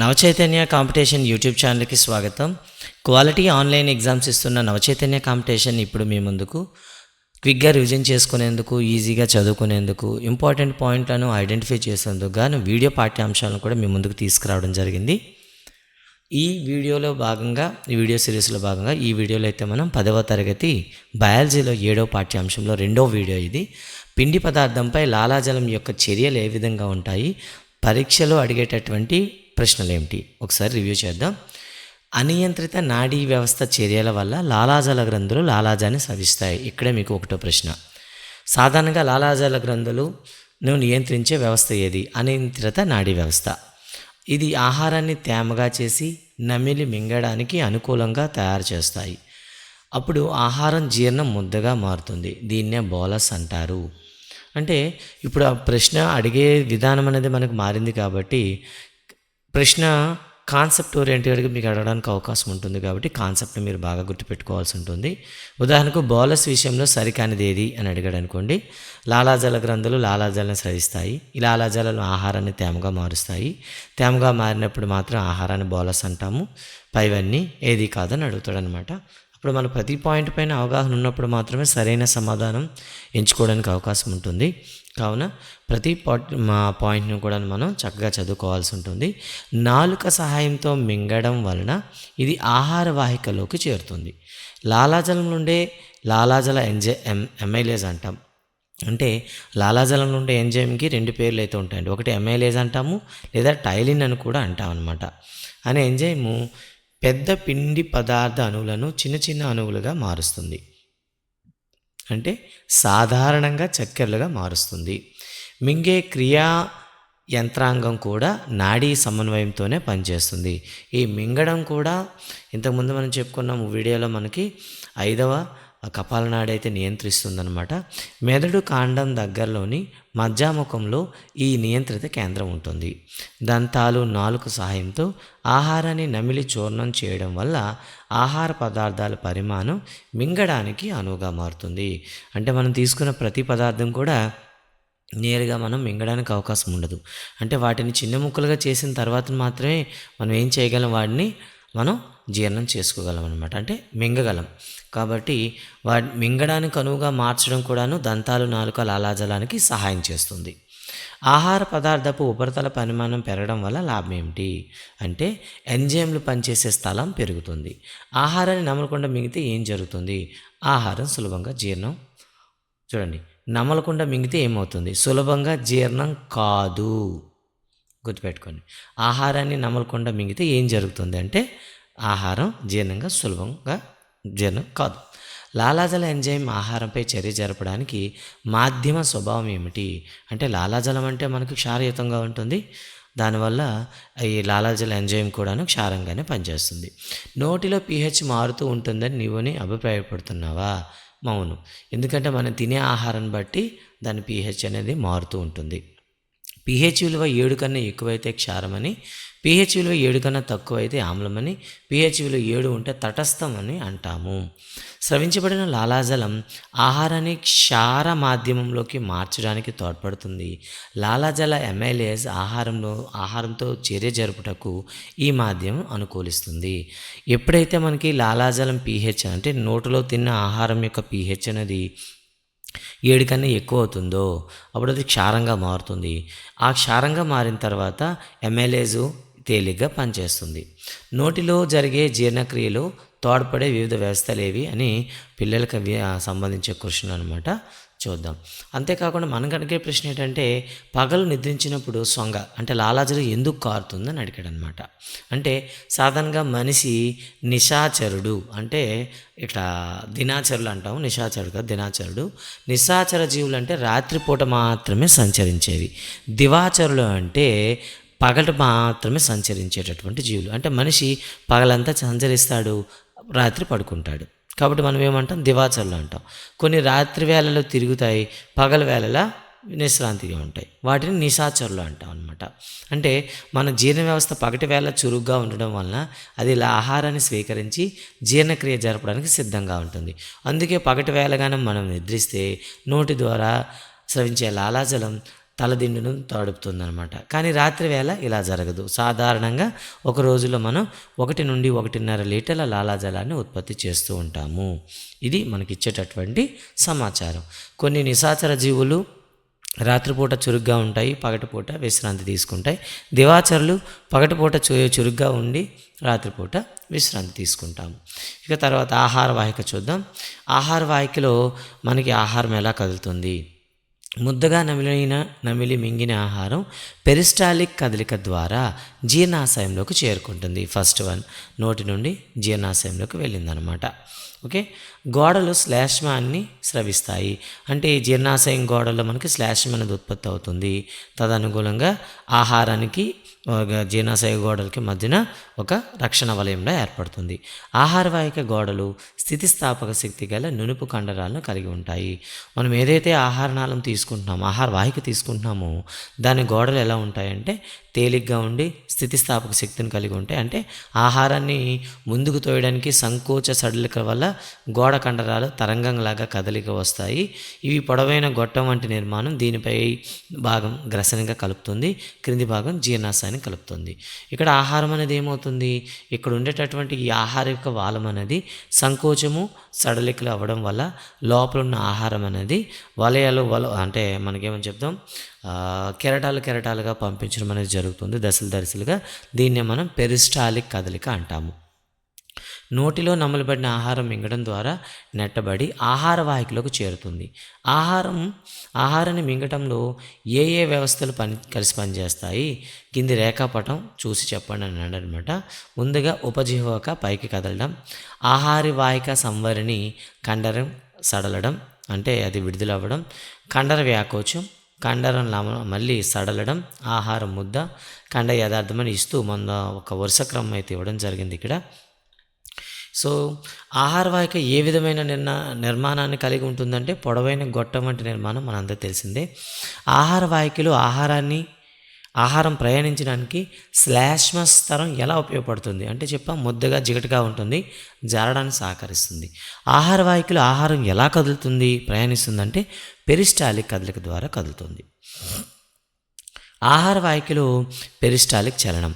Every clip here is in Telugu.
నవచైతన్య కాంపిటీషన్ యూట్యూబ్ ఛానల్కి స్వాగతం. క్వాలిటీ ఆన్లైన్ ఎగ్జామ్స్ ఇస్తున్న నవచైతన్య కాంపిటీషన్ ఇప్పుడు మీ ముందుకు. క్విక్గా రివిజన్ చేసుకునేందుకు ఈజీగా చదువుకునేందుకు ఇంపార్టెంట్ పాయింట్లను ఐడెంటిఫై చేసేందుకు గాను వీడియో పాఠ్యాంశాలను కూడా మీ ముందుకు తీసుకురావడం జరిగింది. ఈ వీడియోలో భాగంగా ఈ వీడియో సిరీస్లో భాగంగా ఈ వీడియోలో అయితే మనం పదవ తరగతి బయాలజీలో ఏడవ పాఠ్యాంశంలో రెండో వీడియో ఇది. పిండి పదార్థంపై లాలాజలం యొక్క చర్యలు ఏ విధంగా ఉంటాయి? పరీక్షలో అడిగేటటువంటి ప్రశ్నలు ఏమిటి ఒకసారి రివ్యూ చేద్దాం. అనియంత్రిత నాడీ వ్యవస్థ చర్యల వల్ల లాలాజల గ్రంథులు లాలాజాన్ని స్రవిస్తాయి ఇక్కడే మీకు ఒకటో ప్రశ్న. సాధారణంగా లాలాజల గ్రంథులను నియంత్రించే వ్యవస్థ ఏది? అనియంత్రిత నాడీ వ్యవస్థ. ఇది ఆహారాన్ని తేమగా చేసి నమిలి మింగడానికి అనుకూలంగా తయారు చేస్తాయి. అప్పుడు ఆహారం జీర్ణం ముద్దగా మారుతుంది. దీన్నే బోలస్ అంటారు. అంటే ఇప్పుడు ఆ ప్రశ్న అడిగే విధానం అనేది మనకు మారింది కాబట్టి ప్రశ్న కాన్సెప్ట్ ఓరియంటెడ్గా మీకు అడగడానికి అవకాశం ఉంటుంది కాబట్టి కాన్సెప్ట్ని మీరు బాగా గుర్తుపెట్టుకోవాల్సి ఉంటుంది. ఉదాహరణకు బౌలస్ విషయంలో సరికానిది ఏది అని అడిగాడు అనుకోండి. లాలాజల గ్రంథులు లాలాజలను స్రవిస్తాయి ఈ లాలాజలను ఆహారాన్ని తేమగా మారుస్తాయి. తేమగా మారినప్పుడు మాత్రం ఆహారాన్ని బౌలస్ అంటాము. పైవన్నీ ఏది కాదని అడుగుతాడు అనమాట అప్పుడు మన ప్రతి పాయింట్ పైన అవగాహన ఉన్నప్పుడు మాత్రమే సరైన సమాధానం ఎంచుకోవడానికి అవకాశం ఉంటుంది. కావున ప్రతి పాట్ మా పాయింట్ను కూడా మనం చక్కగా చదువుకోవాల్సి ఉంటుంది. నాలుక సహాయంతో మింగడం వలన ఇది ఆహార వాహికలోకి చేరుతుంది. లాలాజలం నుండే లాలాజల ఎంజే ఎం ఎమ్ఐలేజ్ అంటాం. అంటే లాలాజలం నుండి ఎంజైమ్కి రెండు పేర్లు అయితే ఉంటాయండి. ఒకటి ఎమ్ఐలేజ్ అంటాము లేదా టైలిన్ అని కూడా అంటాం అనమాట అనే ఎంజైము పెద్ద పిండి పదార్థ అణువులను చిన్న చిన్న అణువులుగా మారుస్తుంది. అంటే సాధారణంగా చక్కెరలుగా మారుస్తుంది. మింగే క్రియా యంత్రాంగం కూడా నాడీ సమన్వయంతోనే పనిచేస్తుంది. ఈ మింగడం కూడా ఇంతకుముందు మనం చెప్పుకున్నాము వీడియోలో మనకి ఐదవ ఆ కపాలనాడైతే నియంత్రిస్తుందనమాట మెదడు కాండం దగ్గరలోని మజ్జాముఖంలో ఈ నియంత్రిత కేంద్రం ఉంటుంది. దంతాలు నాలుక సహాయంతో ఆహారాన్ని నమిలి చూర్ణం చేయడం వల్ల ఆహార పదార్థాల పరిమాణం మింగడానికి అనువుగా మారుతుంది. అంటే మనం తీసుకున్న ప్రతి పదార్థం కూడా నేరుగా మనం మింగడానికి అవకాశం ఉండదు. అంటే వాటిని చిన్న ముక్కలుగా చేసిన తర్వాత మాత్రమే మనం ఏం చేయగలం? వాటిని మనం జీర్ణం చేసుకోగలం అనమాట అంటే మింగగలం. కాబట్టి వాటి మింగడానికి అనువుగా మార్చడం కూడాను దంతాలు నాలుక లాలాజలానికి సహాయం చేస్తుంది. ఆహార పదార్థపు ఉపరితల పరిమాణం పెరగడం వల్ల లాభం ఏమిటి? అంటే ఎంజైమ్లు పనిచేసే స్థలం పెరుగుతుంది. ఆహారాన్ని నమలకుండా మింగితే ఏం జరుగుతుంది? ఆహారం సులభంగా జీర్ణం చూడండి. నమలకుండా మింగితే ఏమవుతుంది? సులభంగా జీర్ణం కాదు. గుర్తుపెట్టుకోండి. ఆహారాన్ని నమలకుండా మింగితే ఏం జరుగుతుంది? అంటే ఆహారం జీర్ణంగా సులభంగా జీర్ణం కాదు. లాలాజల ఎంజైమ్ ఆహారంపై చర్య జరపడానికి మాధ్యమ స్వభావం ఏమిటి? అంటే లాలాజలం అంటే మనకు క్షారయుతంగా ఉంటుంది. దానివల్ల ఈ లాలాజల ఎంజైమ్ కూడాను క్షారంగానే పనిచేస్తుంది. నోటిలో పీహెచ్ మారుతూ ఉంటుందని నీవుని అభిప్రాయపడుతున్నావా? మౌను. ఎందుకంటే మనం తినే ఆహారాన్ని బట్టి దాని పీహెచ్ అనేది మారుతూ ఉంటుంది. పీహెచ్ విలువ ఏడు కన్నా ఎక్కువైతే క్షారమని పిహెచ్ విలువ ఏడు కన్నా తక్కువ అయితే ఆమ్లమని పిహెచ్ విలువ ఏడు ఉంటే తటస్థం అని అంటాము. స్రవించబడిన లాలాజలం ఆహారాన్ని క్షార మాధ్యమంలోకి మార్చడానికి తోడ్పడుతుంది. లాలాజల ఎమ్మెల్యేస్ ఆహారంలో ఆహారంతో చర్య జరుపుటకు ఈ మాధ్యమం అనుకూలిస్తుంది. ఎప్పుడైతే మనకి లాలాజలం పీహెచ్ అంటే నోటిలో తిన్న ఆహారం యొక్క పీహెచ్ అనేది ఏడు కన్నా ఎక్కువ అవుతుందో అప్పుడు అది క్షారంగా మారుతుంది. ఆ క్షారంగా మారిన తర్వాత ఎమ్మెల్యేజు తేలిగ్గా పనిచేస్తుంది. నోటిలో జరిగే జీర్ణక్రియలో తోడ్పడే వివిధ వ్యవస్థలు ఏవి అని పిల్లలకు సంబంధించే క్వశ్చన్ అనమాట చూద్దాం. అంతేకాకుండా మనకు అడిగే ప్రశ్న ఏంటంటే పగలు నిద్రించినప్పుడు సొంగ అంటే లాలాజలు ఎందుకు కారుతుందని అడిగాడు అనమాట అంటే సాధారణంగా మనిషి నిశాచరుడు అంటే ఇట్లా దినాచరులు అంటాము నిశాచరుడు కదా దినాచరుడు. నిశాచర జీవులు అంటే రాత్రిపూట మాత్రమే సంచరించేవి. దివాచరులు అంటే పగలు మాత్రమే సంచరించేటటువంటి జీవులు. అంటే మనిషి పగలంతా సంచరిస్తాడు రాత్రి పడుకుంటాడు. కాబట్టి మనం ఏమంటాం? దివాచరులు అంటాం. కొన్ని రాత్రి వేళలో తిరుగుతాయి పగల వేళలా నిశ్రాంతిగా ఉంటాయి. వాటిని నిశాచరులు అంటాం అనమాట అంటే మన జీర్ణ వ్యవస్థ పగటి వేళ చురుగ్గా ఉండడం వలన అది ఇలా ఆహారాన్ని స్వీకరించి జీర్ణక్రియ జరపడానికి సిద్ధంగా ఉంటుంది. అందుకే పగటి వేళగానే మనం నిద్రిస్తే నోటి ద్వారా స్రవించే లాలాజలం తలదిండును తడుపుతుందనమాట కానీ రాత్రి వేళ ఇలా జరగదు. సాధారణంగా ఒక రోజులో మనం ఒకటి నుండి ఒకటిన్నర లీటర్ల లాలాజలాన్ని ఉత్పత్తి చేస్తూ ఉంటాము. ఇది మనకి ఇచ్చేటటువంటి సమాచారం. కొన్ని నిశాచర జీవులు రాత్రిపూట చురుగ్గా ఉంటాయి పగటిపూట విశ్రాంతి తీసుకుంటాయి. దివాచరులు పగటిపూట చు చురుగ్గా ఉండి రాత్రిపూట విశ్రాంతి తీసుకుంటాము. ఇక తర్వాత ఆహార వాహిక చూద్దాం. ఆహార వాహికలో మనకి ఆహారం ఎలా కదులుతుంది? ముద్దగా నమిలిన నమిలి మింగిన ఆహారం పెరిస్టాలిక్ కదలిక ద్వారా జీర్ణాశయంలోకి చేరుకుంటుంది. ఫస్ట్ వన్ నోటి నుండి జీర్ణాశయంలోకి వెళ్ళిందనమాట. ఓకే గోడలు శ్లాష్మాన్ని స్రవిస్తాయి. అంటే జీర్ణాశయం గోడల్లో మనకి శ్లాష్మ అనేది ఉత్పత్తి అవుతుంది. తదనుగుణంగా ఆహారానికి జీర్ణాశయ గోడలకి మధ్యన ఒక రక్షణ వలయంలో ఏర్పడుతుంది. ఆహారవాహిక గోడలు స్థితిస్థాపక శక్తి గల నునుపు కండరాలను కలిగి ఉంటాయి. మనం ఏదైతే ఆహారనాళం తీసుకుంటున్నామో ఆహార వాహిక తీసుకుంటున్నామో దాని గోడలు ఎలా ఉంటాయంటే తేలిగ్గా ఉండి స్థితిస్థాపక శక్తిని కలిగి ఉంటాయి. అంటే ఆహారాన్ని ముందుకు తోయడానికి సంకోచ సడలిక వల్ల గోడ కండరాలు తరంగంలాగా కదలిక వస్తాయి. ఇవి పొడవైన గొట్టం వంటి నిర్మాణం దీనిపై భాగం గ్రసనగా కలుపుతుంది. క్రింది భాగం జీర్ణాశయాన్ని కలుపుతుంది. ఇక్కడ ఆహారం అనేది ఏమవుతుంది? ఇక్కడ ఉండేటటువంటి ఈ ఆహార యొక్క వాలం అనేది సంకోచము సడలికలు అవ్వడం వల్ల లోపల ఉన్న ఆహారం అనేది వలయాలు వల అంటే మనకేమని చెప్తాం కెరటాలు కెరటాలుగా పంపించడం అనేది జరుగుతుంది దశలు దశలుగా. దీన్నే మనం పెరిస్టాలిక్ కదలిక అంటాము. నోటిలో నమలబడిన ఆహారం మింగడం ద్వారా నెట్టబడి ఆహార వాహికలకు చేరుతుంది. ఆహారం ఆహారాన్ని మింగటంలో ఏ ఏ వ్యవస్థలు పని కలిసి పనిచేస్తాయి? కింది రేఖాపటం చూసి చెప్పండి అని అన్నాడు అనమాట ముందుగా ఉపజీవక పైకి కదలడం ఆహార వాహిక సంవరిని కండరం సడలడం అంటే అది విడుదలవ్వడం కండర వ్యాకోచం కండరం లమ మళ్ళీ సడలడం ఆహారం ముద్ద కండ యథార్థమని ఇస్తూ మొన్న ఒక వరుస క్రమం అయితే ఇవ్వడం జరిగింది ఇక్కడ. సో ఆహార వాహిక ఏ విధమైన నిర్ణ నిర్మాణాన్ని కలిగి ఉంటుందంటే పొడవైన గొట్టం వంటి నిర్మాణం మనందరూ తెలిసిందే. ఆహార వాహికలో ఆహారాన్ని ఆహారం ప్రయాణించడానికి శ్లాష్మ స్తరం ఎలా ఉపయోగపడుతుంది? అంటే చెప్పా ముద్దగా జిగటగా ఉంటుంది జారడానికి సహకరిస్తుంది. ఆహార వాహికలో ఆహారం ఎలా కదులుతుంది ప్రయాణిస్తుందంటే పెరిస్టాలిక్ కదలిక ద్వారా కదులుతుంది. ఆహార వాహికలో పెరిస్టాలిక్ చలనం.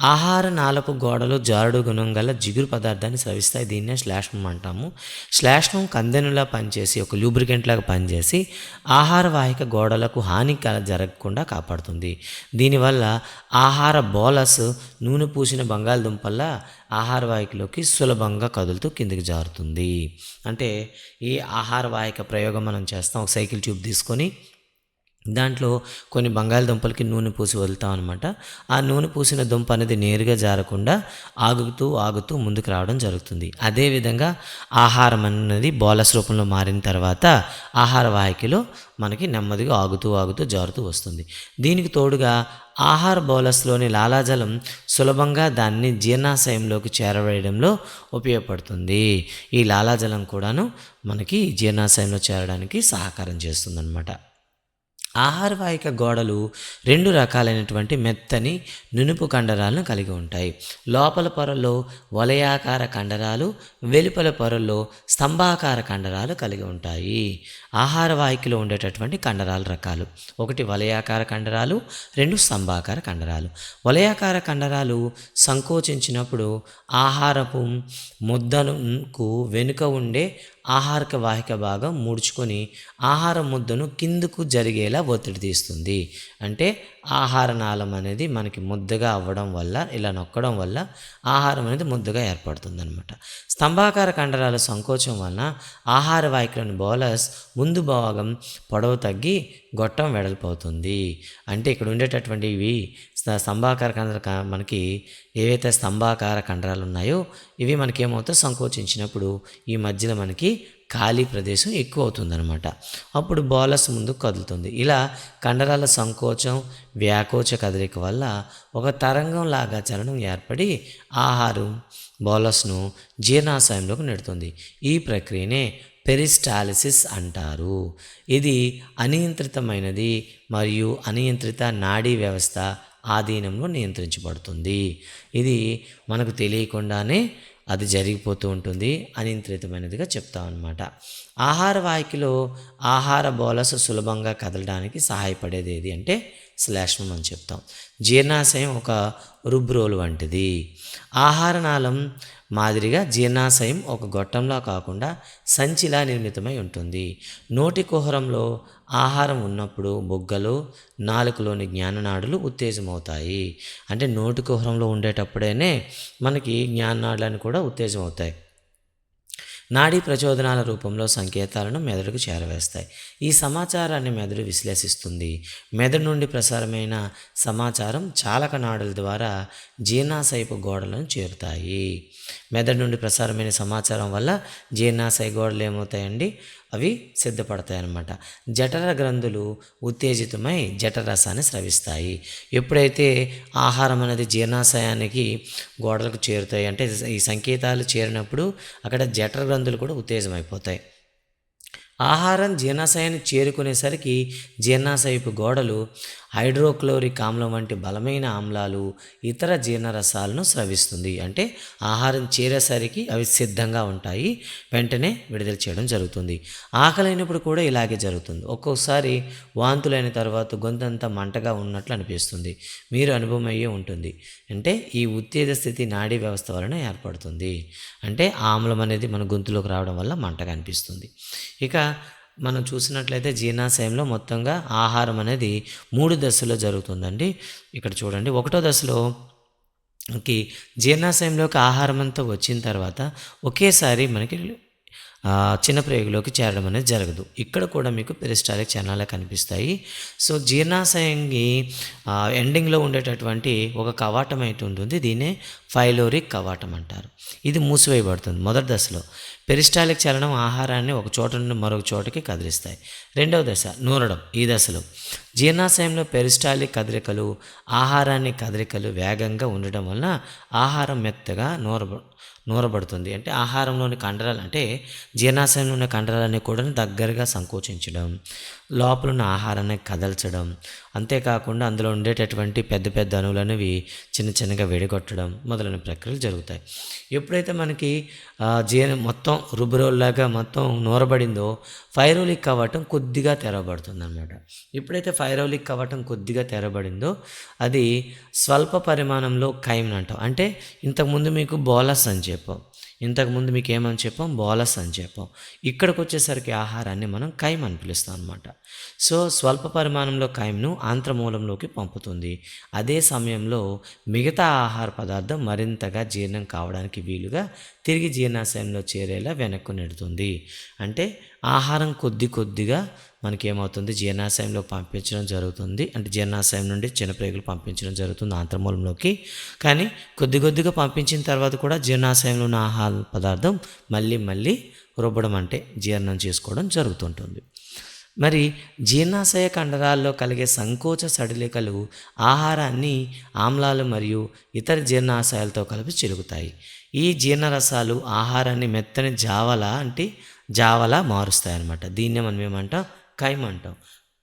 ఆహార నాలపు గోడలు జారుడు గుణం గల జిగురు పదార్థాన్ని స్రవిస్తాయి. దీన్నే శ్లాష్మం అంటాము. శ్లాష్మం కందెనులా పనిచేసి ఒక లూబ్రికెంట్ లాగా పనిచేసి ఆహార వాహిక గోడలకు హాని కల- జరగకుండా కాపాడుతుంది. దీనివల్ల ఆహార బోలస్ నూనె పూసిన బంగాళదుంపల్లా ఆహార వాహికలోకి సులభంగా కదులుతూ కిందికి జారుతుంది. అంటే ఈ ఆహార వాహిక ప్రయోగం మనం చేస్తాం. ఒక సైకిల్ ట్యూబ్ తీసుకొని దాంట్లో కొన్ని బంగాళదుంపలకి నూనె పూసి వదులుతాం అనమాట ఆ నూనె పూసిన దుంప అనేది నేరుగా జారకుండా ఆగుతూ ఆగుతూ ముందుకు రావడం జరుగుతుంది. అదేవిధంగా ఆహారం అనేది బోలస్ రూపంలో మారిన తర్వాత ఆహార వాహికలో మనకి నెమ్మదిగా ఆగుతూ ఆగుతూ జారుతూ వస్తుంది. దీనికి తోడుగా ఆహార బౌలస్లోని లాలాజలం సులభంగా దాన్ని జీర్ణాశయంలోకి చేరవేయడంలో ఉపయోగపడుతుంది. ఈ లాలాజలం కూడాను మనకి జీర్ణాశయంలో చేరడానికి సహకారం చేస్తుందన్నమాట. ఆహారవాహిక గోడలు రెండు రకాలైనటువంటి మెత్తని నునుపు కండరాలను కలిగి ఉంటాయి. లోపల పొరల్లో వలయాకార కండరాలు వెలుపల పొరల్లో స్తంభాకార కండరాలు కలిగి ఉంటాయి. ఆహారవాహికలో ఉండేటటువంటి కండరాల రకాలు. ఒకటి వలయాకార కండరాలు రెండు స్తంభాకార కండరాలు. వలయాకార కండరాలు సంకోచించినప్పుడు ఆహారపు ముద్దనుకు వెనుక ఉండే ఆహారక వాహిక భాగం ముడుచుకొని ఆహార ముద్దను కిందకు జరిగేలా ఒత్తిడి తీస్తుంది. అంటే ఆహార నాళం అనేది మనకి ముద్దగా అవ్వడం వల్ల ఇలా నొక్కడం వల్ల ఆహారం అనేది ముద్దగా ఏర్పడుతుంది అనమాట స్తంభాకార కండరాల సంకోచం వలన ఆహార వాహికలోని బౌలర్స్ ముందు భాగం పొడవు తగ్గి గొట్టం వెడల్పోతుంది. అంటే ఇక్కడ ఉండేటటువంటి ఇవి స్తంభాకార కండర మనకి ఏవైతే స్తంభాకార కండరాలు ఉన్నాయో ఇవి మనకేమవుతాయి? సంకోచించినప్పుడు ఈ మధ్యలో మనకి ఖాళీ ప్రదేశం ఎక్కువ అవుతుందన్నమాట అప్పుడు బోలస్ ముందుకు కదులుతుంది. ఇలా కండరాల సంకోచం వ్యాకోచ కదలిక వల్ల ఒక తరంగం లాగా చలనం ఏర్పడి ఆహారం బోలస్ను జీర్ణాశయంలోకి నెడుతుంది. ఈ ప్రక్రియనే పెరిస్టాలిసిస్ అంటారు. ఇది అనియంత్రితమైనది మరియు అనియంత్రిత నాడీ వ్యవస్థ ఆధీనంలో నియంత్రించబడుతుంది. ఇది మనకు తెలియకుండానే అది జరిగిపోతూ ఉంటుంది అనియంత్రితమైనదిగా చెప్తాం అనమాట ఆహార వాహికలో ఆహార బోలస సులభంగా కదలడానికి సహాయపడేది ఏది అంటే శ్లేష్మం అని చెప్తాం. జీర్ణాశయం ఒక రుబ్రోలు వంటిది. ఆహార నాళం మాదిరిగా జీర్ణాశయం ఒక గొట్టంలా కాకుండా సంచిలా నిర్మితమై ఉంటుంది. నోటి కుహరంలో ఆహారం ఉన్నప్పుడు బొగ్గలు నాలుకలోని జ్ఞాననాడులు ఉత్తేజమవుతాయి. అంటే నోటి కుహరంలో ఉండేటప్పుడేనే మనకి జ్ఞాననాడులను కూడా ఉత్తేజమవుతాయి. నాడీ ప్రచోదనాల రూపంలో సంకేతాలను మెదడుకు చేరవేస్తాయి. ఈ సమాచారాన్ని మెదడు విశ్లేషిస్తుంది. మెదడు నుండి ప్రసారమైన సమాచారం చాలక నాడుల ద్వారా జీర్ణాశయపు గోడలను చేరుతాయి. మెదడు నుండి ప్రసారమైన సమాచారం వల్ల జీర్ణాశయ గోడలు ఏమవుతాయండి? అవి సిద్ధపడతాయి అన్నమాట జఠర గ్రంథులు ఉత్తేజితమై జఠరసాన్ని స్రవిస్తాయి. ఎప్పుడైతే ఆహారం అనేది జీర్ణాశయానికి గోడలకు చేరుతాయి అంటే ఈ సంకేతాలు చేరినప్పుడు అక్కడ జఠర గ్రంథులు కూడా ఉత్తేజమైపోతాయి. ఆహారం జీర్ణాశయాన్ని చేరుకునేసరికి జీర్ణాశయపు గోడలు హైడ్రోక్లోరిక్ ఆమ్లం వంటి బలమైన ఆమ్లాలు ఇతర జీర్ణరసాలను స్రవిస్తుంది. అంటే ఆహారం చేరేసరికి అవి సిద్ధంగా ఉంటాయి. వెంటనే విడుదల చేయడం జరుగుతుంది. ఆకలైనప్పుడు కూడా ఇలాగే జరుగుతుంది. ఒక్కొక్కసారి వాంతులైన తర్వాత గొంతంతా మంటగా ఉన్నట్లు అనిపిస్తుంది. మీరు అనుభవం అయ్యే ఉంటుంది. అంటే ఈ ఉత్తేజ స్థితి నాడీ వ్యవస్థ వలన ఏర్పడుతుంది. అంటే ఆమ్లం అనేది మన గొంతులోకి రావడం వల్ల మంటగా అనిపిస్తుంది. ఇక మనం చూసినట్లయితే జీర్ణాశయంలో మొత్తంగా ఆహారం అనేది మూడు దశలో జరుగుతుందండి. ఇక్కడ చూడండి ఒకటో దశలో కి జీర్ణాశయంలోకి ఆహారం అంతా వచ్చిన తర్వాత ఒకేసారి మనకి చిన్న ప్రేగులోకి చేరడం అనేది జరగదు. ఇక్కడ కూడా మీకు పెరిస్టాలిక్ చలనాలే కనిపిస్తాయి. సో జీర్ణాశయంకి ఎండింగ్లో ఉండేటటువంటి ఒక కవాటం అయితే ఉంటుంది. దీనే ఫైలోరిక్ కవాటం అంటారు. ఇది మూసివేయబడుతుంది మొదటి దశలో. పెరిస్టాలిక్ చలనం ఆహారాన్ని ఒక చోట నుండి మరొక చోటకి కదిలిస్తాయి. రెండవ దశ నూరడం ఈ దశలో. జీర్ణాశయంలో పెరిస్టాలిక్ కదలికలు ఆహారాన్ని కదలికలు వేగంగా ఉండడం వలన ఆహారం మెత్తగా నూర నూరబడుతుంది. అంటే ఆహారంలోని కండరాలు అంటే జీర్ణాశయంలో ఉన్న కండరాలన్నీ కూడా దగ్గరగా సంకోచించడం. లోపల ఉన్న ఆహారాన్ని కదల్చడం. అంతేకాకుండా అందులో ఉండేటటువంటి పెద్ద పెద్ద అణువులు అనేవి చిన్న చిన్నగా వెడిగొట్టడం మొదలైన ప్రక్రియలు జరుగుతాయి. ఎప్పుడైతే మనకి జీర్ణం జీర్ణ మొత్తం రుబ్బురోల్లాగా మొత్తం నూరబడిందో ఫైరోలిక్ అవ్వటం కొద్దిగా తెరవబడుతుంది అనమాట ఎప్పుడైతే ఫైరోలిక్ అవ్వటం కొద్దిగా తెరబడిందో అది స్వల్ప పరిమాణంలో కైమ్ అంటాం. అంటే ఇంతకుముందు మీకు బోలస్ అని చెప్పాం. ఇంతకుముందు మీకు ఏమని చెప్పాం? బోలస్ అని చెప్పాం. ఇక్కడికి వచ్చేసరికి ఆహారాన్ని మనం కైమ్ అని పిలుస్తాం అనమాట సో స్వల్ప పరిమాణంలో కైమ్ను ఆంత్రమూలంలోకి పంపుతుంది. అదే సమయంలో మిగతా ఆహార పదార్థం మరింతగా జీర్ణం కావడానికి వీలుగా తిరిగి జీర్ణాశయంలో చేరేలా వెనక్కు నెడుతుంది. అంటే ఆహారం కొద్ది కొద్దిగా మనకి ఏమవుతుంది జీర్ణాశయంలో పంపించడం జరుగుతుంది. అంటే జీర్ణాశయం నుండి చిన్నప్రేగులు పంపించడం జరుగుతుంది ఆంత్రమూలంలోకి. కానీ కొద్ది కొద్దిగా పంపించిన తర్వాత కూడా జీర్ణాశయంలో ఉన్న ఆహార పదార్థం మళ్ళీ మళ్ళీ రుబ్బడం అంటే జీర్ణం చేసుకోవడం జరుగుతుంటుంది. మరి జీర్ణాశయ కండరాల్లో కలిగే సంకోచ సడిలికలు ఆహారాన్ని ఆమ్లాలు మరియు ఇతర జీర్ణాశయాలతో కలిపి చిరుగుతాయి ఈ జీర్ణరసాలు ఆహారాన్ని మెత్తని జావల అంటే జావలా మారుస్తాయి అనమాట దీన్నే మనం ఏమంటాం? కైమ్ అంటాం.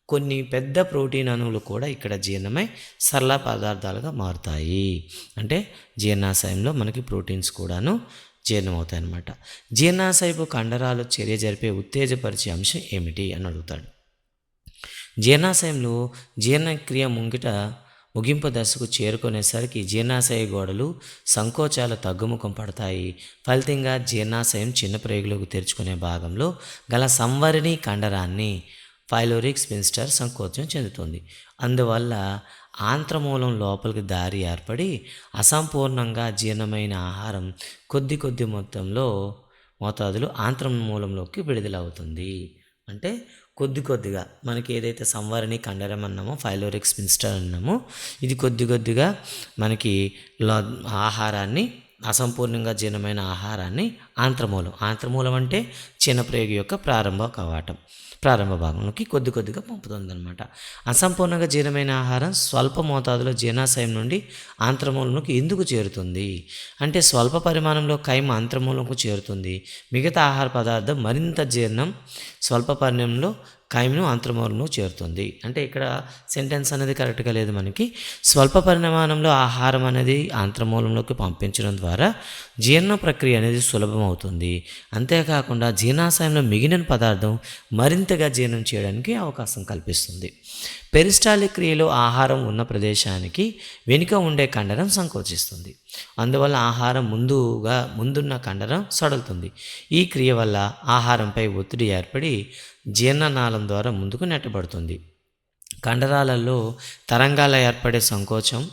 కొన్ని పెద్ద ప్రోటీన్ అణువులు కూడా ఇక్కడ జీర్ణమై సరళ పదార్థాలుగా మారుతాయి. అంటే జీర్ణాశయంలో మనకి ప్రోటీన్స్ కూడాను జీర్ణమవుతాయి అన్నమాట జీర్ణాశయపు కండరాలు చర్య జరిపే ఉత్తేజపరిచే అంశం ఏమిటి అని అడుగుతాడు. జీర్ణాశయంలో జీర్ణక్రియ ముంగిట ముగింపు దశకు చేరుకునేసరికి జీర్ణాశయ గోడలు సంకోచాలు తగ్గుముఖం పడతాయి. ఫలితంగా జీర్ణాశయం చిన్న ప్రేగులకు తెరుచుకునే భాగంలో గల సంవరణి కండరాన్ని ఫైలోరిక్ స్పిన్స్టర్ సంకోచం చెందుతుంది. అందువల్ల ఆంత్రమూలం లోపలికి దారి ఏర్పడి అసంపూర్ణంగా జీర్ణమైన ఆహారం కొద్ది కొద్ది మొత్తంలో మోతాదులో ఆంత్రమూలంలోకి విడుదలవుతుంది. అంటే కొద్ది కొద్దిగా మనకి ఏదైతే సంవరణి కండరం అన్నామో ఫైలోరిక్ స్పిన్స్టర్ అన్నామో ఇది కొద్ది కొద్దిగా మనకి ఆహారాన్ని అసంపూర్ణంగా జీర్ణమైన ఆహారాన్ని ఆంత్రమూలం. ఆంత్రమూలం అంటే చిన్నప్రేగు యొక్క ప్రారంభ కవాటం. ప్రారంభ భాగంలోకి కొద్ది కొద్దిగా పంపుతుందన్నమాట. అసంపూర్ణంగా జీర్ణమైన ఆహారం స్వల్ప మోతాదులో జీర్ణాశయం నుండి ఆంత్రమూలంలోకి ఎందుకు చేరుతుంది? అంటే స్వల్ప పరిమాణంలో కైమ ఆంత్రమూలంకు చేరుతుంది. మిగతా ఆహార పదార్థం మరింత జీర్ణం స్వల్ప పరిమాణంలో కాయమును అంతర్మూలను చేరుతుంది. అంటే ఇక్కడ సెంటెన్స్ అనేది కరెక్ట్గా లేదు మనకి. స్వల్ప పరిమాణంలో ఆహారం అనేది ఆంత్రమూలంలోకి పంపించడం ద్వారా జీర్ణ ప్రక్రియ అనేది సులభం అవుతుంది అంతేకాకుండా జీర్ణాశయంలో మిగిలిన పదార్థం మరింతగా జీర్ణం చేయడానికి అవకాశం కల్పిస్తుంది. పెరిస్టాలిక్ క్రియలో ఆహారం ఉన్న ప్రదేశానికి వెనుక ఉండే కండరం సంకోచిస్తుంది. అందువల్ల ఆహారం ముందుగా ముందున్న కండరం సడలుతుంది. ఈ క్రియ వల్ల ఆహారంపై ఒత్తిడి ఏర్పడి జీర్ణనాళం ద్వారా ముందుకు నెట్టబడుతుంది. కండరాలలో తరంగాల ఏర్పడే సంకోచం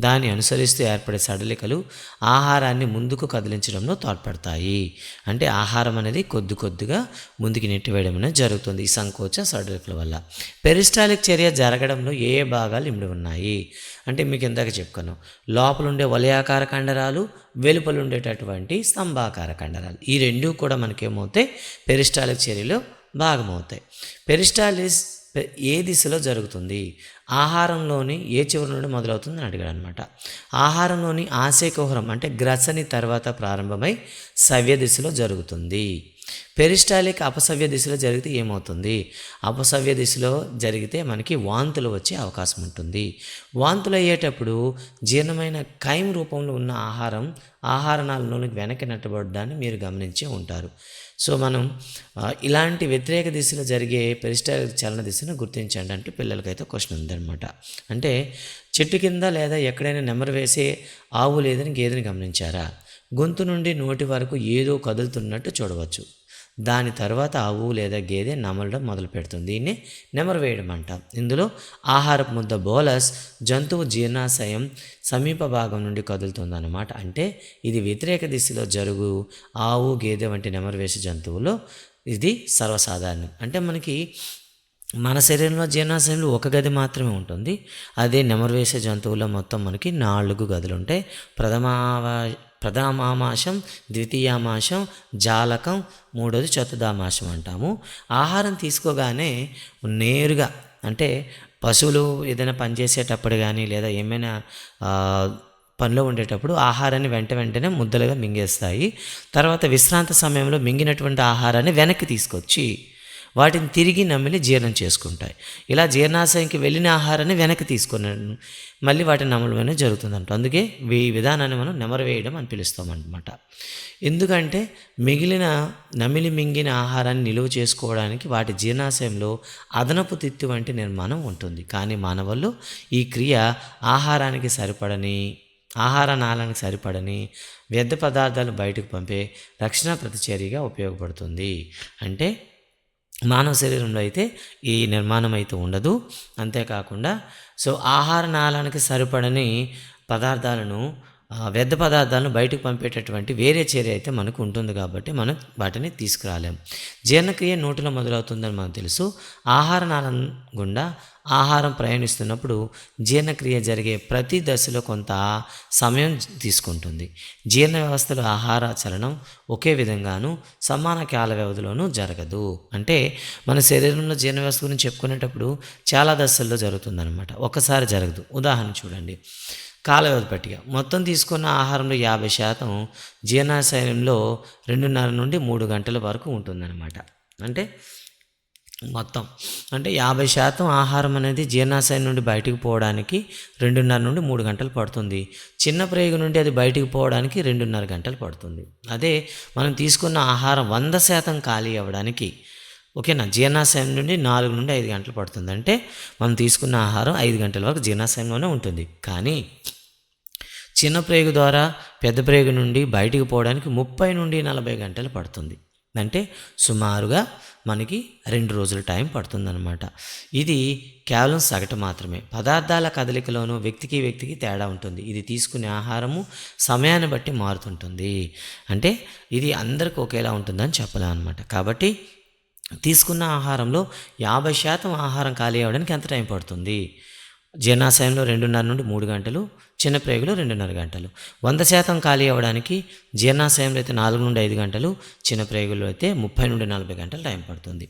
దాన్ని అనుసరిస్తూ ఏర్పడే సడలికలు ఆహారాన్ని ముందుకు కదిలించడంలో తోడ్పడతాయి. అంటే ఆహారం అనేది కొద్ది కొద్దిగా ముందుకు నెట్టివేయడం అనేది జరుగుతుంది ఈ సంకోచ సడలికల వల్ల. పెరిస్టాలిక్ చర్య జరగడంలో ఏ ఏ భాగాలు ఇమిడి ఉన్నాయి? అంటే మీకు ఇందాక చెప్పుకున్నాం. లోపల ఉండే వలయాకార కండరాలు వెలుపలు ఉండేటటువంటి స్తంభాకార కండరాలు. ఈ రెండు కూడా మనకేమవుతాయి? పెరిస్టాలిక్ చర్యలో భాగమవుతాయి. పెరిస్టాలిస్ ఏ దిశలో జరుగుతుంది? ఆహారంలోని ఏ చివరి నుండి మొదలవుతుందని అడిగాడు అనమాట ఆహారంలోని ఆశయకుహరం అంటే గ్రసని తర్వాత ప్రారంభమై సవ్య దిశలో జరుగుతుంది. పెరిస్టాలిక్ అపసవ్య దిశలో జరిగితే ఏమవుతుంది? అపసవ్య దిశలో జరిగితే మనకి వాంతులు వచ్చే అవకాశం ఉంటుంది. వాంతులు అయ్యేటప్పుడు జీర్ణమైన కైం రూపంలో ఉన్న ఆహారం ఆహార వెనక్కి నెట్టబడ్డాన్ని మీరు గమనించే ఉంటారు. సో మనం ఇలాంటి వ్యతిరేక దిశలో జరిగే పెరిస్టాలిక్ చలన దిశను గుర్తించండి అంటే పిల్లలకైతే క్వశ్చన్ ఉందన్నమాట. అంటే చెట్టు కింద లేదా ఎక్కడైనా నెమరు వేసే ఆవు లేదని గేదెని గమనించారా? గొంతు నుండి నోటి వరకు ఏదో కదులుతున్నట్టు చూడవచ్చు. దాని తర్వాత ఆవు లేదా గేదె నమలడం మొదలు పెడుతుంది. దీన్ని నెమరు వేయడం అంటాం. ఇందులో ఆహారపు ముద్ద బోలస్ జంతువు జీర్ణాశయం సమీప భాగం నుండి కదులుతుందన్నమాట. అంటే ఇది వ్యతిరేక దిశలో జరుగు ఆవు గేదె వంటి నెమరు వేసే జంతువులో ఇది సర్వసాధారణం. అంటే మనకి మన శరీరంలో జీర్ణాశయంలో ఒక గది మాత్రమే ఉంటుంది. అదే నెమరు వేసే జంతువుల్లో మొత్తం మనకి నాలుగు గదులు ఉంటాయి. ప్రథమావా ప్రథమామాశం ద్వితీయామాశం జాలకం మూడోది చతుర్థామాశం అంటాము. ఆహారం తీసుకోగానే నేరుగా అంటే పశువులు ఏదైనా పని చేసేటప్పుడు కానీ లేదా ఏమైనా పనిలో ఉండేటప్పుడు ఆహారాన్ని వెంట వెంటనే ముద్దలుగా మింగేస్తాయి. తర్వాత విశ్రాంతి సమయంలో మింగినటువంటి ఆహారాన్ని వెనక్కి తీసుకొచ్చి వాటిని తిరిగి నమిలి జీర్ణం చేసుకుంటాయి. ఇలా జీర్ణాశయంకి వెళ్ళిన ఆహారాన్ని వెనక్కి తీసుకున్నాను మళ్ళీ వాటిని నమలడం జరుగుతుందంట. అందుకే ఈ విధానాన్ని మనం నెమరు వేయడం అని పిలుస్తామన్నమాట. ఎందుకంటే మిగిలిన నమిలి మింగిన ఆహారాన్ని నిలువ చేసుకోవడానికి వాటి జీర్ణాశయంలో అదనపు తిత్తి వంటి నిర్మాణం ఉంటుంది. కానీ మానవుల్లో ఈ క్రియ ఆహారానికి సరిపడని ఆహార నాళానికి సరిపడని వ్యర్థ పదార్థాలు బయటకు పంపే రక్షణ ప్రతిచర్యగా ఉపయోగపడుతుంది. అంటే మానవ శరీరంలో అయితే ఈ నిర్మాణం అయితే ఉండదు. అంతేకాకుండా సో ఆహార నాళానికి సరిపడని పదార్థాలను వ్యర్థ పదార్థాలను బయటకు పంపేటటువంటి వేరే చర్య అయితే మనకు ఉంటుంది కాబట్టి మనం వాటిని తీసుకురాలేం. జీర్ణక్రియ నోటిలో మొదలవుతుందని మనకు తెలుసు. ఆహార నాళం గుండా ఆహారం ప్రయాణిస్తున్నప్పుడు జీర్ణక్రియ జరిగే ప్రతి దశలో కొంత సమయం తీసుకుంటుంది. జీర్ణ వ్యవస్థలో ఆహార చలనం ఒకే విధంగాను సమాన కాల వ్యవధిలోనూ జరగదు. అంటే మన శరీరంలో జీర్ణ వ్యవస్థ గురించి చెప్పుకునేటప్పుడు చాలా దశల్లో జరుగుతుందన్నమాట. ఒక్కసారి జరగదు. ఉదాహరణ చూడండి. కాల వ్యవధి పట్టిక. మొత్తం తీసుకున్న ఆహారంలో యాభై శాతం జీర్ణాశయంలో రెండున్నర నుండి మూడు గంటల వరకు ఉంటుందన్నమాట. అంటే మొత్తం. అంటే యాభై శాతం ఆహారం అనేది జీర్ణాశయం నుండి బయటికి పోవడానికి రెండున్నర నుండి మూడు గంటలు పడుతుంది. చిన్న ప్రేగు నుండి అది బయటికి పోవడానికి రెండున్నర గంటలు పడుతుంది. అదే మనం తీసుకున్న ఆహారం వంద శాతం ఖాళీ అవ్వడానికి ఓకేనా? జీర్ణాశయం నుండి నాలుగు నుండి ఐదు గంటలు పడుతుంది. అంటే మనం తీసుకున్న ఆహారం ఐదు గంటల వరకు జీర్ణాశయంలోనే ఉంటుంది. కానీ చిన్న ప్రేగు ద్వారా పెద్ద ప్రేగు నుండి బయటికి పోవడానికి ముప్పై నుండి నలభై గంటలు పడుతుంది. అంటే సుమారుగా మనకి రెండు రోజుల టైం పడుతుందన్నమాట. ఇది కేవలం సగటు మాత్రమే. పదార్థాల కదలికలోనూ వ్యక్తికి వ్యక్తికి తేడా ఉంటుంది. ఇది తీసుకునే ఆహారము సమయాన్ని బట్టి మారుతుంటుంది. అంటే ఇది అందరికీ ఒకేలా ఉంటుందని చెప్పలేం అనమాట కాబట్టి తీసుకున్న ఆహారంలో యాభై శాతం ఆహారం ఖాళీ అవ్వడానికి ఎంత టైం పడుతుంది? జీర్ణాశయంలో రెండున్నర నుండి మూడు గంటలు చిన్న ప్రేగులు రెండున్నర గంటలు. వంద శాతం ఖాళీ అవ్వడానికి జీర్ణాశయంలో అయితే నాలుగు నుండి ఐదు గంటలు చిన్న ప్రేగులు అయితే ముప్పై నుండి నలభై గంటలు టైం పడుతుంది.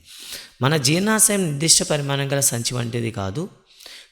మన జీర్ణాశయం నిర్దిష్ట పరిమాణం గల సంచి వంటిది కాదు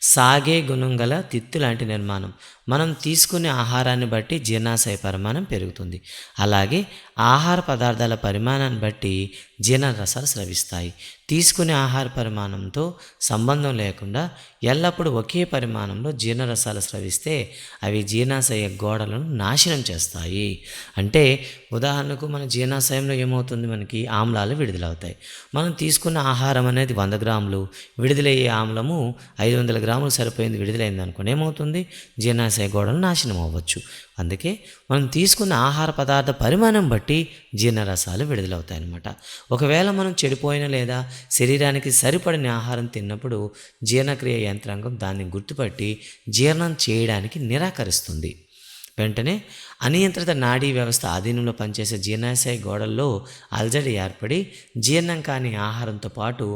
సాగే గుణం గల తిత్తు లాంటి నిర్మాణం. మనం తీసుకునే ఆహారాన్ని బట్టి జీర్ణాశయ పరిమాణం పెరుగుతుంది. అలాగే ఆహార పదార్థాల పరిమాణాన్ని బట్టి జీర్ణ రసాలు స్రవిస్తాయి. తీసుకునే ఆహార పరిమాణంతో సంబంధం లేకుండా ఎల్లప్పుడూ ఒకే పరిమాణంలో జీర్ణరసాలు స్రవిస్తే అవి జీర్ణాశయ గోడలను నాశనం చేస్తాయి. అంటే ఉదాహరణకు మన జీర్ణాశయంలో ఏమవుతుంది? మనకి ఆమ్లాలు విడుదలవుతాయి. మనం తీసుకున్న ఆహారం అనేది వంద గ్రాములు విడుదలయ్యే ఆమ్లము ఐదు వందల గ్రాములు సరిపోయింది విడుదలైంది అనుకోండి ఏమవుతుంది? జీర్ణాశయ గోడలు నాశనం అవ్వచ్చు. అందుకే మనం తీసుకున్న ఆహార పదార్థ పరిమాణం బట్టి జీర్ణరసాలు విడుదలవుతాయి అన్నమాట. ఒకవేళ మనం చెడిపోయిన లేదా శరీరానికి సరిపడిన ఆహారం తిన్నప్పుడు జీర్ణక్రియ యంత్రాంగం దాన్ని గుర్తుపట్టి జీర్ణం చేయడానికి నిరాకరిస్తుంది. వెంటనే అనియంత్రిత నాడీ వ్యవస్థ ఆధీనంలో పనిచేసే జీర్ణాశయ గోడల్లో అల్జడి ఏర్పడి జీర్ణం కాని ఆహారంతో పాటు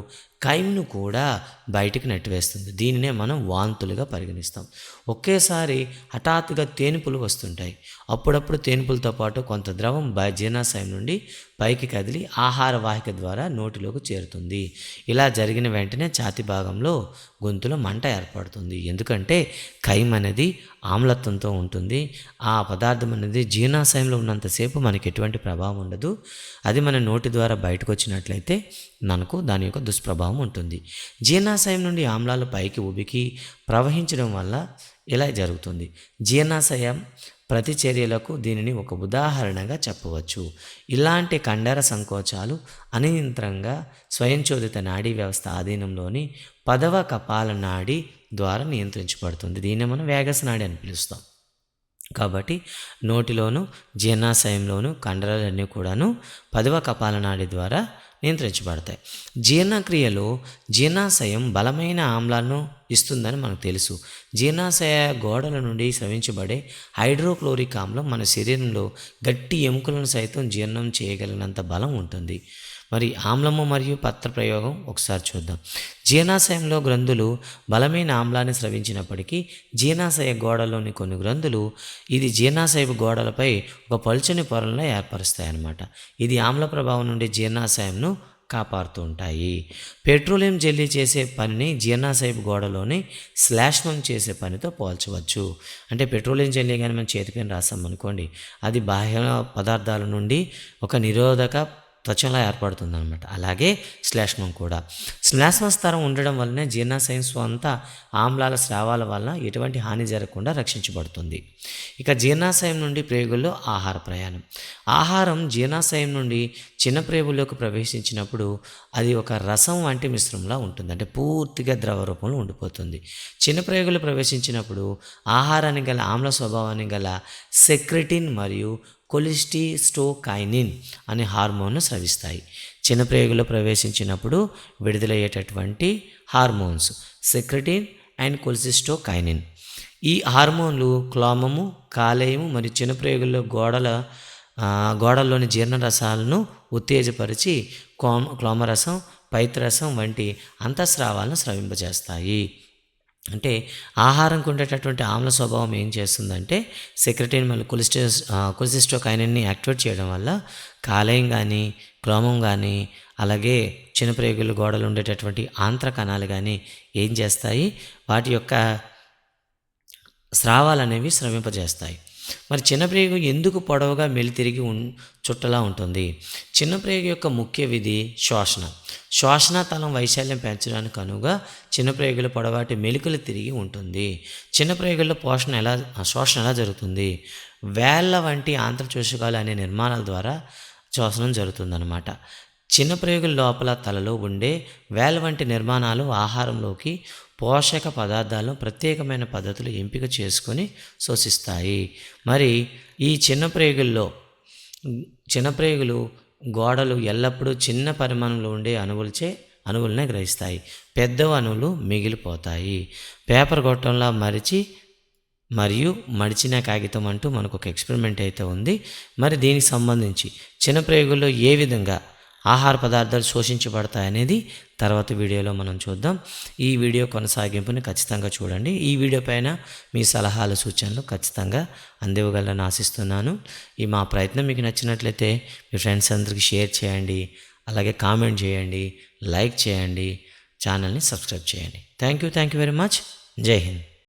కైమ్ను కూడా బయటికి నెట్టివేస్తుంది. దీనినే మనం వాంతులుగా పరిగణిస్తాం. ఒకేసారి హఠాత్తుగా తేనుపులు వస్తుంటాయి. అప్పుడప్పుడు తేనుపులతో పాటు కొంత ద్రవం బ జీర్ణాశయం నుండి పైకి కదిలి ఆహార వాహిక ద్వారా నోటిలోకి చేరుతుంది. ఇలా జరిగిన వెంటనే ఛాతి భాగంలో గొంతులో మంట ఏర్పడుతుంది. ఎందుకంటే కైమ్ అనేది ఆమ్లత్వంతో ఉంటుంది. ఆ పదార్థం అనేది జీర్ణాశయంలో ఉన్నంతసేపు మనకి ఎటువంటి ప్రభావం ఉండదు. అది మన నోటి ద్వారా బయటకు వచ్చినట్లయితే మనకు దాని యొక్క దుష్ప్రభావం ఉంటుంది. జీర్ణాశయం నుండి ఆమ్లాలు పైకి ఉబికి ప్రవహించడం వల్ల ఇలా జరుగుతుంది. జీర్ణాశయం ప్రతిచర్యలకు దీనిని ఒక ఉదాహరణగా చెప్పవచ్చు. ఇలాంటి కండర సంకోచాలు అనియంత్రంగా స్వయంచోదిత నాడీ వ్యవస్థ ఆధీనంలోని పదవ కపాల నాడి ద్వారా నియంత్రించబడుతుంది. దీన్ని మనం వేగస్ నాడి అని పిలుస్తాం. కాబట్టి నోటిలోను జీర్ణాశయంలోను కండరాలన్నీ కూడాను పదవ కపాల నాడి ద్వారా నియంత్రించబడతాయి. జీర్ణక్రియలో జీర్ణాశయం బలమైన ఆమ్లాలను ఇస్తుందని మనకు తెలుసు. జీర్ణాశయ గోడల నుండి స్రవించబడే హైడ్రోక్లోరిక్ ఆమ్లం మన శరీరంలో గట్టి ఎముకలను సైతం జీర్ణం చేయగలిగినంత బలం ఉంటుంది. మరి ఆమ్లము మరియు పత్ర ప్రయోగం ఒకసారి చూద్దాం. జీర్ణాశయంలో గ్రంథులు బలమైన ఆమ్లాన్ని స్రవించినప్పటికీ జీర్ణాశయ గోడలోని కొన్ని గ్రంథులు ఇది జీర్ణాశయపు గోడలపై ఒక పలుచని పొరలను ఏర్పరుస్తాయి అన్నమాట ఇది ఆమ్ల ప్రభావం నుండి జీర్ణాశయంను కాపాడుతూ ఉంటాయి. పెట్రోలియం జెల్లీ చేసే పనిని జీర్ణాశయపు గోడలోని శ్లాష్మం చేసే పనితో పోల్చవచ్చు. అంటే పెట్రోలియం జెల్లీ కానీ మనం చేతిపైన రాసాం అనుకోండి అది బాహ్య పదార్థాల నుండి ఒక నిరోధక త్వచలా ఏర్పడుతుంది అనమాట అలాగే శ్లేష్మం కూడా. శ్లేష్మ స్థరం ఉండడం వల్లనే జీర్ణాశయం స్వంత ఆమ్లాల స్రావాల వల్ల ఎటువంటి హాని జరగకుండా రక్షించబడుతుంది. ఇక జీర్ణాశయం నుండి ప్రేగుల్లో ఆహార ప్రయాణం. ఆహారం జీర్ణాశయం నుండి చిన్న ప్రేగుల్లోకి ప్రవేశించినప్పుడు అది ఒక రసం వంటి మిశ్రమంలా ఉంటుంది. అంటే పూర్తిగా ద్రవ రూపంలో ఉండిపోతుంది. చిన్న ప్రేగులు ప్రవేశించినప్పుడు ఆహారానికి గల ఆమ్ల స్వభావాన్ని గల సెక్రెటిన్ మరియు కొలిస్టిస్టోకైనిన్ అనే హార్మోన్ను స్రవిస్తాయి. చిన్నప్రేగులో ప్రవేశించినప్పుడు విడుదలయ్యేటటువంటి హార్మోన్స్ సెక్రటిన్ అండ్ కొలిసిస్టోకైనిన్ ఈ హార్మోన్లు క్లోమము కాలేయము మరియు చిన్నప్రేగుల్లో గోడల గోడల్లోని జీర్ణరసాలను ఉత్తేజపరిచి క్లోమ క్లోమరసం పైత్రరసం వంటి అంతఃస్రావాలను స్రవింపజేస్తాయి. అంటే ఆహారంకు ఉండేటటువంటి ఆమ్ల స్వభావం ఏం చేస్తుందంటే సెక్రటరీ మళ్ళీ కొలిస్టెస్ కొలిసిస్టోకైనన్ని యాక్టివేట్ చేయడం వల్ల కాలేయం కానీ క్రోమం కానీ అలాగే చిన్నప్రేగులు గోడలు ఉండేటటువంటి ఆంత్ర కణాలు కానీ ఏం చేస్తాయి? వాటి యొక్క స్రావాలనేవి శ్రమింపజేస్తాయి మరి చిన్నప్రేగు ఎందుకు పొడవుగా మెలితిరిగి ఉన్ చుట్టలా ఉంటుంది? చిన్నప్రేగు యొక్క ముఖ్య విధి శోషణ శోషణ తలం వైశాల్యం పెంచడానికి అనువుగా చిన్నప్రేగుల పొడవాటి మెలికలు తిరిగి ఉంటుంది. చిన్నప్రేగుల్లో పోషణ ఎలా శోషణ ఎలా జరుగుతుంది? వేళ్ళ వంటి ఆంత్రచోషకాలు అనే నిర్మాణాల ద్వారా శోషణం జరుగుతుందన్నమాట. చిన్న ప్రేగుల లోపల తలలో ఉండే వేల వంటి నిర్మాణాలు ఆహారంలోకి పోషక పదార్థాలను ప్రత్యేకమైన పద్ధతులు ఎంపిక చేసుకొని శోషిస్తాయి. మరి ఈ చిన్న ప్రేగుల్లో చిన్న ప్రేగులు గోడలు ఎల్లప్పుడూ చిన్న పరిమాణంలో ఉండే అణువులచే అణువులనే గ్రహిస్తాయి. పెద్ద అణువులు మిగిలిపోతాయి. పేపర్ గొట్టంలా మరిచి మరియు మడిచిన కాగితం అంటూ మనకు ఒక ఎక్స్పెరిమెంట్ అయితే ఉంది. మరి దీనికి సంబంధించి చిన్న ప్రయోగుల్లో ఏ విధంగా ఆహార పదార్థాలు శోషించబడతాయనేది తర్వాత వీడియోలో మనం చూద్దాం. ఈ వీడియో కొనసాగింపుని ఖచ్చితంగా చూడండి. ఈ వీడియో పైన మీ సలహాలు సూచనలు ఖచ్చితంగా అందివ్వగలని ఆశిస్తున్నాను. ఈ మా ప్రయత్నం మీకు నచ్చినట్లయితే మీ ఫ్రెండ్స్ అందరికీ షేర్ చేయండి. అలాగే కామెంట్ చేయండి లైక్ చేయండి ఛానల్ని సబ్స్క్రైబ్ చేయండి. Thank you thank you very much. Jai Hind.